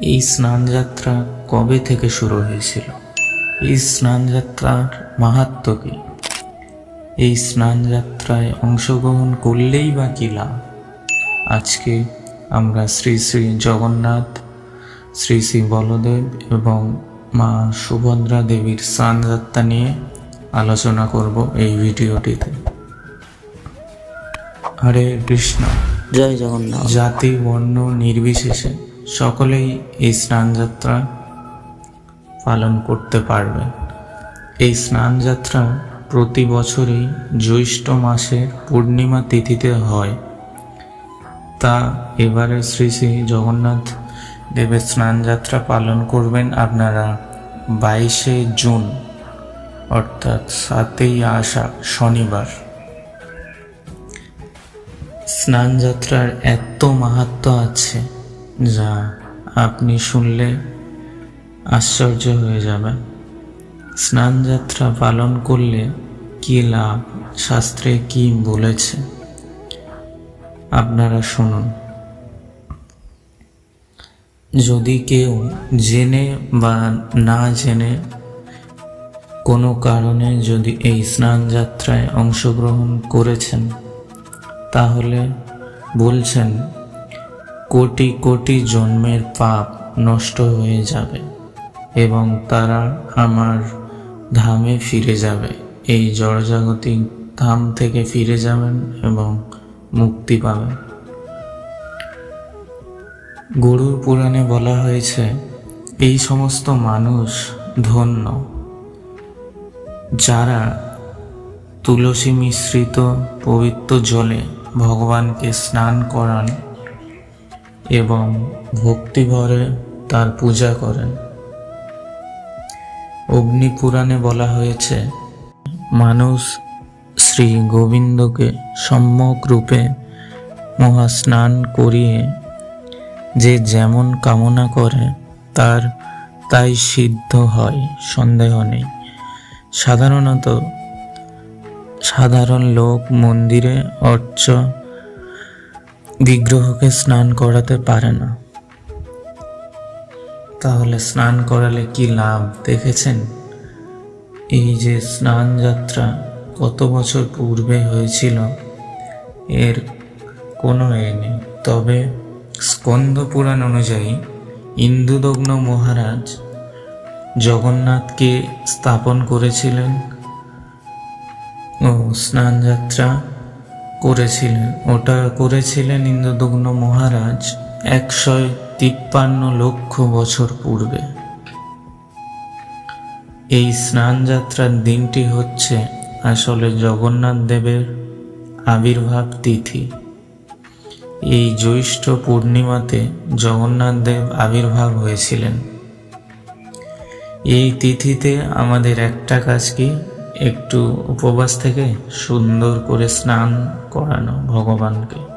এই স্নানযাত্রা কবে থেকে শুরু হয়েছিল? এই স্নানযাত্রার মাহাত্ম কি? এই স্নানযাত্রায় অংশগ্রহণ করলেই বা কী লাভ? আজকে আমরা শ্রী শ্রী জগন্নাথ শ্রী শ্রী বলদেব এবং মা সুভদ্রা দেবীর স্নানযাত্রা নিয়ে আলোচনা করব এই ভিডিওটিতে। হরে কৃষ্ণ। জয় জগন্নাথ। জাতি বর্ণ নির্বিশেষে সকলেই এই স্নানযাত্রা পালন করতে পারবেন এই স্নানযাত্রা প্রতি বছরই জ্যৈষ্ঠ মাসের পূর্ণিমা তিথিতে হয়। তা এবারে শ্রী শ্রী জগন্নাথ দেবের স্নানযাত্রা পালন করবেন আপনারা বাইশে জুন, অর্থাৎ সাতই আষাঢ় শনিবার। স্নানযাত্রার এত মাহাত্ম আছে। যা আপনি শুনলে আশ্চর্য হয়ে যাবেন স্নানযাত্রা পালন করলে কি লাভ? শাস্ত্রে কি বলেছে? আপনারা শুনুন। যদি কেউ জেনে বা না জেনে, কোনো কারণে যদি এই স্নানযাত্রায় অংশগ্রহণ করেছেন, তাহলে বলছেন কোটি কোটি জন্মের পাপ নষ্ট হয়ে যাবে এবং তারা আমার ধামে ফিরে যাবে। এই জড়জাগতিক ধাম থেকে ফিরে যাবেন এবং মুক্তি পাবেন। গরুর পুরাণে বলা হয়েছে, এই সমস্ত মানুষ ধন্য। যারা তুলসী মিশ্রিত পবিত্র জলে ভগবানকে স্নান করান এবং ভক্তিভরে তার পূজা করেন। অগ্নি পুরাণে বলা হয়েছে, মানুষ শ্রী গোবিন্দকে সম্যক রূপে মহাস্নান করিয়ে যে যেমন কামনা করে, তার তাই সিদ্ধ হয়, সন্দেহ নেই। সাধারণত সাধারণ লোক মন্দিরে অর্চ বিগ্রহকে স্নান করাতে পারে না। তাহলে স্নান করালে কি লাভ দেখেছেন? এই যে স্নান যাত্রা কত বছর পূর্বে হয়েছিল, এর কোনো এ নেই। তবে স্কন্দ পুরাণ অনুযায়ী ইন্দুদগ্ন মহারাজ জগন্নাথকে স্থাপন করেছিলেন। ও স্নান যাত্রা করেছিলেন। ওটা করেছিলেন ইন্দ্রদগ্ন মহারাজ একশো তিপ্পান্ন লক্ষ বছর পূর্বে। এই স্নান যাত্রার দিনটি হচ্ছে আসলে জগন্নাথ দেবের আবির্ভাব তিথি। এই জ্যৈষ্ঠ পূর্ণিমাতে জগন্নাথ দেব আবির্ভাব হয়েছিলেন। এই তিথিতে আমাদের একটা কাজ কি? একটু উপবাস থেকে সুন্দর করে স্নান করানো ভগবানকে।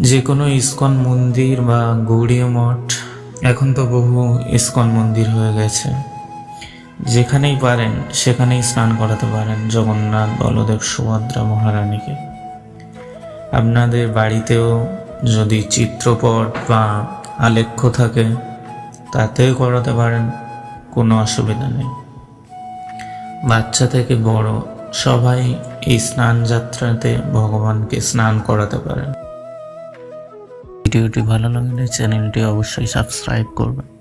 যে কোনো ইস্কন মন্দির বা গৌড়ীয় মঠ, এখন তো বহু ইস্কন মন্দির হয়ে গেছে। যেখানেই পারেন, সেখানেই স্নান করাতে পারেন জগন্নাথ, বলদেব, সুভদ্রা মহারানীকে। আপনাদের বাড়িতেও যদি চিত্রপট বা আলেখ্য থাকে, তাতেও করাতে পারেন, কোনো অসুবিধা নেই। বাচ্চা থেকে বড় সবাই এই স্নান যাত্রাতে ভগবানকে স্নান করাতে পারেন। ভিডিওটি ভালো লাগলে চ্যানেলটি অবশ্যই সাবস্ক্রাইব করবেন।